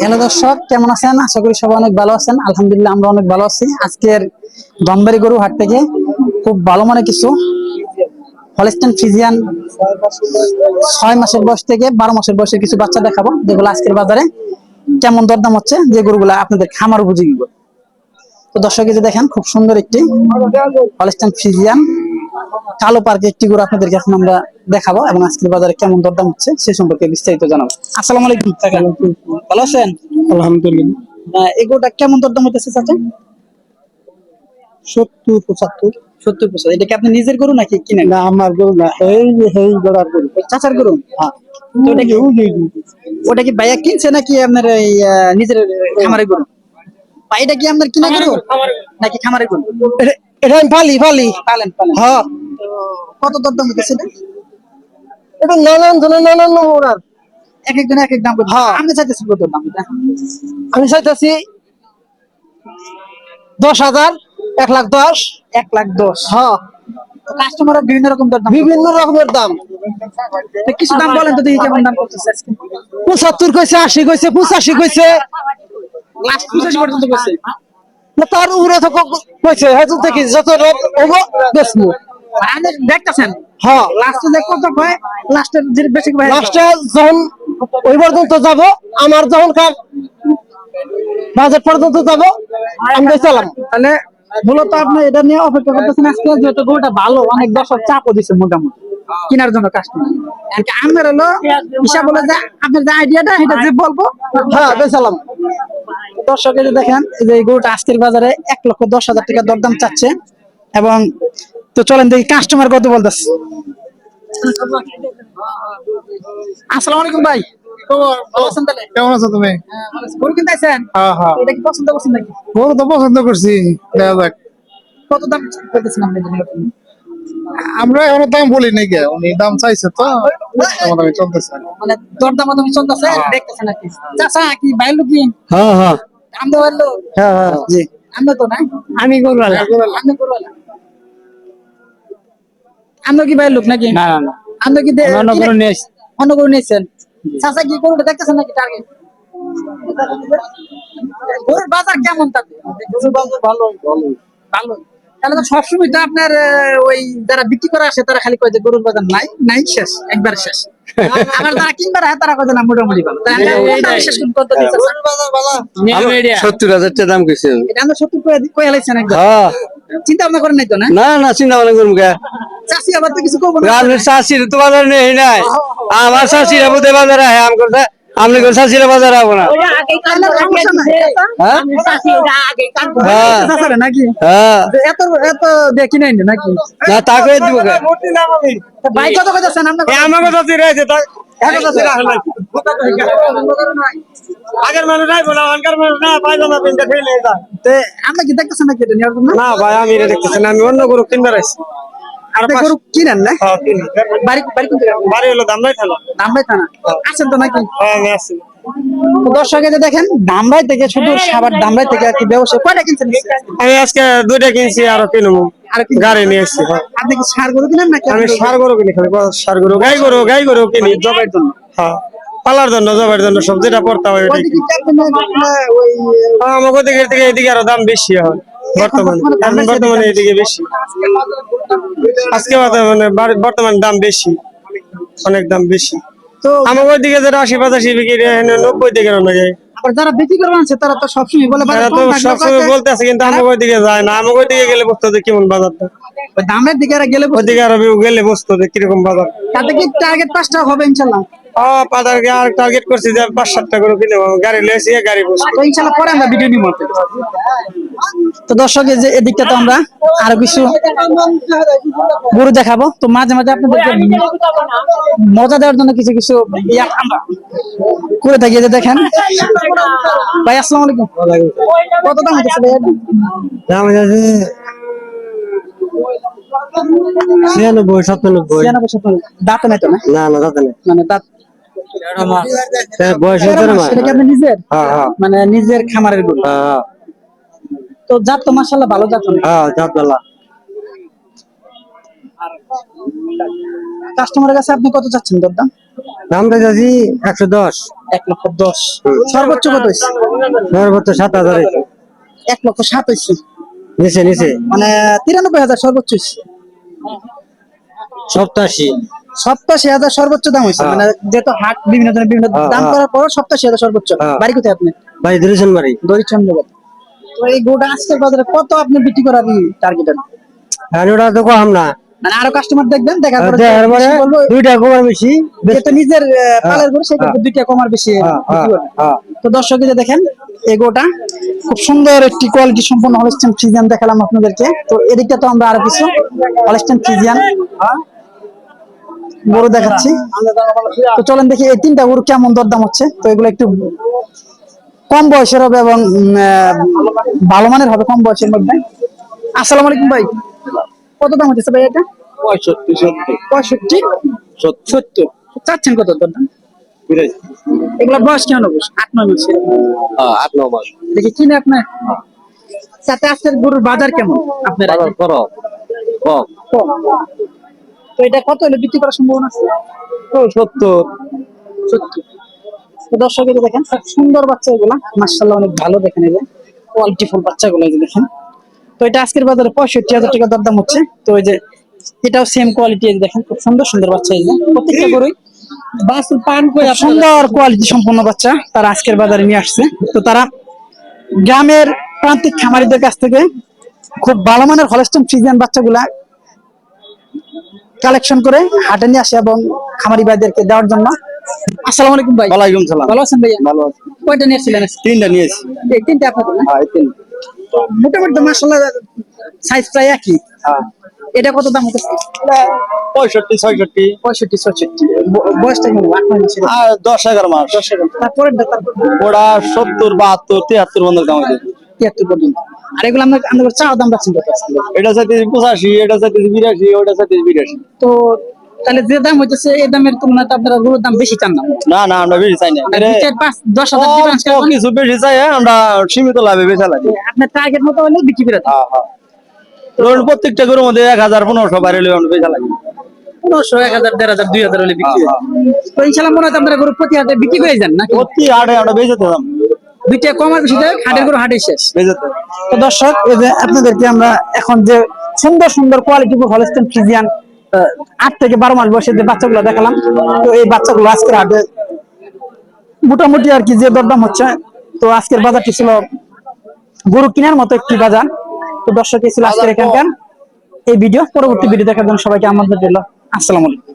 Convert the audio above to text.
Hello দর্শক, কেমন আছেন? আশা করি সবাই অনেক ভালো আছেন। আলহামদুলিল্লাহ, আমরা অনেক ভালো আছি। আজকের দমবাড়ি গরু হাট থেকে খুব ভালো মানে কিছু ছয় মাসের বয়স থেকে বারো মাসের বয়সের কিছু বাচ্চা দেখাবো। যেগুলো আজকের বাজারে কেমন দরদাম হচ্ছে, যে গরুগুলা আপনাদের খামার উপযোগী। তো দর্শক যে দেখেন, খুব সুন্দর একটি হলিস্টান ফ্রিজিয়ান কালো পার্কে একটি গরু আপনাদেরকে এখন আমরা দেখাবো এবং আজকের বাজারে কেমন দরদাম হচ্ছে সে সম্পর্কে বিস্তারিত জানাব। আসসালামু আলাইকুম ভালো আছেন? আলহামদুলিল্লাহ। আহ, এই গরুটা কেমন দরদাম হতেছে চাচা? সত্তর পঁচাত্তর। সত্তর বছর এটা কি আপনি নিজের গরু নাকি কিনেন? না আমার গরু না এই এই গড়ার গরু। চাচার গরু? হ্যাঁ। তো ওটা কি ওটা কি ভাইয়া কিনছে নাকি আপনার এই আহ, নিজের খামারের গরু? এটা কি আপনার কিনা গরু? নাকি খামারের গরু? এটা- আমি পালি পালি। পালেন পালেন হ্যাঁ। কত দরদাম এটা? নানান ধরনের নানান এক একজন এক এক দাম হ্যাঁ। আমি চাইতেছি কত দাম আমি চাইতেছি দশ হাজার এক লাখ দশ। এক লাখ দশ। হ্যাঁ। কাস্টমার বিভিন্ন রকম বিভিন্ন রকমের দাম। কিছু দাম বলেন তো দেখি কেমন দাম করতেছে পঁচাত্তর কইছে আশি কইছে পঁচাশি কইছে। লাস্ট পঁচাশি পর্যন্ত করছে না তার উপরে তো কইছে থেকে যত রেট হব আপনি দেখতেছেন? হ্যাঁ। লাস্টে কত হয় লাস্টের যে বেশি হয়। লাস্টে যখন ওই পর্যন্ত যাব আমার যখন কার বাজেট পর্যন্ত যাব আমি চালাম। তাহলে মূলত আপনি এটা নিয়ে অপেক্ষা করতেছেন আজকে যেহেতু গরুটা ভালো অনেক দর্শক চাপও দিচ্ছে মোটামুটি কেনার জন্য কাস্টমার আমার হলো হিসাব হলো যে আপনার যে আইডিয়াটা এটা যে বলব হ্যাঁ বেচালাম দর্শকের যে দেখেন যে এই গরুটা আজকের বাজারে এক লক্ষ দশ হাজার টাকা দরদাম চাচ্ছে। এবং তো চলেন দেখি কাস্টমার কত বলতেছে? আসসালামু আলাইকুম ভাই? কেমন আছো তুমি? হ্যাঁ। গরু কিনতে? হ্যাঁ এটা কি পছন্দ করছেন নাকি? গরু তো পছন্দ করছি দেখা যাক। কত দাম পেতেছেন আপনি? আমরা এখনও দাম বলি নাই উনি দাম চাইছে তো আমাদের চলতেছে। মানে দরদাম দাম চলতেছে দেখতেছেন নাকি চাচা কি বাইলো কি হ্যাঁ হ্যাঁ। আমদো বাইলো হ্যাঁ হ্যাঁ জি। আমদো তো না? আমি করব আমদো করবালা আমদো কি বাইলো নাকি? না না আমদো কি অন্য গরু না- অন্য গরু নিয়েছেন চাচা কি গরুটা দেখতেছেন নাকি টার্গেট গরুর বাজার কেমন তাতে? ভালো ভালো ভালো তাহলে তো সবসময় তো আপনার ওই যারা বিক্রি করে আসে তারা খালি কয় যে গরুর বাজার নাই নাই শেষ একবার শেষ। আবার যারা কিনবার হয় তারা কয় না মোটামুটি ভালো। কত সত্তর হাজার টাকা দাম কইছে। এটা আমরা সত্তর করে কয়ে হালাইছেন একবার হ্যাঁ। চিন্তা ভাবনা করেন নাই তো না? না না চিন্তা ভাবনা করুন চাষি আবার তো কিছু করব না। আপনার শাশির তো বাজার নেই নাই। আমার শাশিরা বুধে বাজারে আপনি কোন শাশিরা বাজারে আবো না। তাহলে সমস্যা নাই। হ্যাঁ? হ্যাঁ। চাচারে নাকি? হ্যাঁ। এত এত দেখি নাই নাকি? না তা করে দিব তা আমাকে শাশি রয়েছে আগের মানুষ নাই বলা আগের মানুষ না পায়জামা পিনতে ফেলে আমরা কি দেখতেছেন নাকি এটা না ভাই আমি এটা না আমি অন্য গরু কিনবার আছি আপনি গরু কিনেন না? হ্যাঁ বাড়ি বাড়ি কোন বাড়ি হলো দাম নাই খেলো থানা। আছেন তো নাকি? হ্যাঁ আছি। দর্শকে যে দেখেন দামরাই থেকে শুধু সাবার দামরাই থেকে আর কি ব্যবসা। কয়টা কিনছেন আমি আজকে দুইটা কিনছি আরও কিনবো। আর কি গাড়ি নিয়ে এসছি হ্যাঁ। আপনি কি সার গরু কিনেন নাকি আমি সার গরু কিনি খালি সার গরু। গাই গরু গাই গরু কিনি জন্য। হ্যাঁ পালার জন্য জবের জন্য সব যেটা পড়তে হয় হ্যাঁ, আমাকে থেকে এদিকে আরও দাম বেশি এখন বর্তমানে এখন বর্তমানে এদিকে বেশি। আজকে বর্তমানে বর্তমানে দাম বেশি। অনেক দাম বেশি। তো আমাকে ওইদিকে যেটা আশি পঁচাশি বিক্রি নব্বই দিকে আবার যারা বিক্রি করে তারা তো সবসময় বলে তারা তো সবসময় বলতে আছে কিন্তু ওইদিকে যায় না। আমাকে ওইদিকে গেলে হবে কেমন বাজারটা দামের দিকে গেলে ওইদিকে আরও গেলে হবে কীরকম বাজার। তাতে কি টার্গেট পাঁচটা হবে ইনশাল্লাহ? ও পাতার আর টার্গেট করছি যে পাঁচ সাতটা করে কিনে গাড়ি লয়েছি গাড়ি বসছি তো ইনশাল্লাহ পরে আমরা ভিডিও নিব। তো দর্শক যে এদিকটা তো আমরা আরও কিছু গরু দেখাবো। তো মাঝে মাঝে আপনাদেরকে মজা দেওয়ার জন্য কিছু কিছু আমরা করে থাকি যে দেখেন। ভাই আসসালামু আলাইকুম। কত দাম হচ্ছে ভাই? দাম আছে ছিয়ানব্বই সাতানব্বই। ছিয়ানব্বই দাঁতে নাই তো না? না দাদা নেই। মানে দাঁত বয়স সেটা আপনি নিজের? হ্যাঁ হ্যাঁ। মানে নিজের খামারের গরু। হ্যাঁ তো জাত তো মাসাল্লাহ ভালো জাত হ্যাঁ জাতলা কাস্টমারের কাছে আপনি কত চাচ্ছেন দরদাম দামটা যাচ্ছি একশো দশ। এক লক্ষ দশ। সর্বোচ্চ কত হয়েছে? সর্বোচ্চ সাত হাজার। এক লক্ষ সাত হয়েছে। নিচে নিচে। মানে তিরানব্বই হাজার সর্বোচ্চ হয়েছে। সপ্তাশি। সপ্তাশি হাজার সর্বোচ্চ দাম হয়েছে। হ্যাঁ। মানে যেহেতু হাট বিভিন্ন ধরনের বিভিন্ন হ্যাঁ, দাম হ্যাঁ। করার পর সপ্তাশি হাজার সর্বোচ্চ। বাড়ি কোথায় আপনি? ভাই ধরেছেন বাড়ি দরিচন্দ্রগড় তো এই গোটা আজকের বাজারে কত আপনি বিক্রি করার টার্গেট আর ওটা তো কম না। মানে আরও কাস্টমার দেখবেন দেখার পরে দুইটা কমার বেশি। যেটা নিজের পালের গরু সেটা হ্যাঁ। দুইটা কমার বেশি। তো দর্শক যে দেখেন এগোটা খুব সুন্দর একটি কোয়ালিটি সম্পন্ন হলস্টেন ফ্রিজিয়ান দেখালাম আপনাদেরকে। তো এদিকটা তো আমরা আরও কিছু হলস্টেন ফ্রিজিয়ান গরু দেখাচ্ছি। তো চলেন দেখি এই তিনটা গরু কেমন দরদাম হচ্ছে। তো এগুলো একটু কম বয়সের হবে এবং ভালো মানের হবে কম বয়সের মধ্যে। আসসালামু আলাইকুম ভাই। কত দাম হচ্ছে ভাই এটা? পঁয়ষট্টি পঁয়ষট্টি? সত্তর। চাচ্ছেন কত দরদাম? এগুলা বয়স কেমন হবে? আট নয় মাস। আট ন মাস। দেখি কিনে আপনার? সাথে আজকের গরুর বাজার কেমন আপনার? কম। তো এটা কত হলে বিক্রি করার সম্ভাবনা আছে? সত্তর। সত্যি তো দর্শক যে দেখেন খুব সুন্দর বাচ্চা এগুলা মার্শাল্লাহ অনেক ভালো দেখেন এই যে কোয়ালিটি ফুল বাচ্চাগুলো এই যে দেখেন। তো এটা আজকের বাজারে পঁয়ষট্টি হাজার টাকা দরদাম হচ্ছে। তো এই যে এটাও সেম কোয়ালিটি এই দেখেন খুব সুন্দর সুন্দর বাচ্চা এই যে প্রত্যেকটা গরুই। বাছুর পান করে সুন্দর কোয়ালিটি সম্পন্ন বাচ্চা তারা আজকের বাজারে নিয়ে আসছে। তো তারা গ্রামের প্রান্তিক খামারিদের কাছ থেকে খুব ভালো মানের হলস্টন ফ্রিজিয়ান বাচ্চাগুলা কালেকশন করে হাটে নিয়ে আসে এবং খামারি ভাইদেরকে দেওয়ার জন্য। আসসালামু আলাইকুম ভাই। ওয়ালাইকুম সালাম। ভালো আছেন ভাইয়া? ভালো আছি। কয়টা নিয়েছিলেন তিনটা নিয়েছি এই তিনটা আপনাদের না? হ্যাঁ মোটামুটি মাসাল্লাহ সাইজ প্রায় একই। হ্যাঁ। এটা কত দাম হতে পঁয়ষট্টি ছয়ষট্টি। পঁয়ষট্টি ছয়ষট্টি। বয়সটা কেমন? আট নয় মাসের আর দশ এগারো মাস। তারপরে? তারপর সত্তর বাহাত্তর তিয়াত্তর বন্ধ দাম তিয়াত্তর পর্যন্ত। আর এগুলো আমরা চাওয়া দাম রাখছেন? এটা চাইতেছি পঁচাশি এটা চাইতেছি বিরাশি ওটা চাইতেছি বিরাশি। তো তাহলে যে দাম হইতেছে এই দামের তুলনায় আপনারা গরুর দাম বেশি চান না? না না আমরা বেশি চাই না। দশ হাজার কিছু বেশি চাই হ্যাঁ, আমরা সীমিত লাভে বেচা লাগে আপনার টার্গেট মতো হলে বিক্রি করে হ্যাঁ হ্যাঁ। ধরুন প্রত্যেকটা গরুর মধ্যে এক হাজার পনেরোশো বাইরে হলে বেচা লাগে পনেরোশো এক হাজার দেড় হাজার দুই হাজার হলে বিক্রি হ্যাঁ, হয়। তো ইনশাল্লাহ মনে হয় আপনারা গরু প্রতি হাটে বিক্রি হয়ে যান নাকি? প্রতি হাটে আমরা বেচে দিলাম দুইটা কম আর বেশি দেয় হাটের হাটে শেষ। তো দর্শক আপনাদেরকে আমরা এখন যে সুন্দর সুন্দর কোয়ালিটি আট থেকে বারো মাস বয়সের যে বাচ্চাগুলো দেখালাম, তো এই বাচ্চাগুলো আজকের হাটে মোটামুটি আর কি যে দরদাম হচ্ছে, তো আজকের বাজারটি ছিল গরু কেনার মতো একটি বাজার। তো দর্শক ছিল আজকের এখানকার এই ভিডিও। পরবর্তী ভিডিও দেখার জন্য সবাইকে আমাদের দিল আসসালামু আলাইকুম।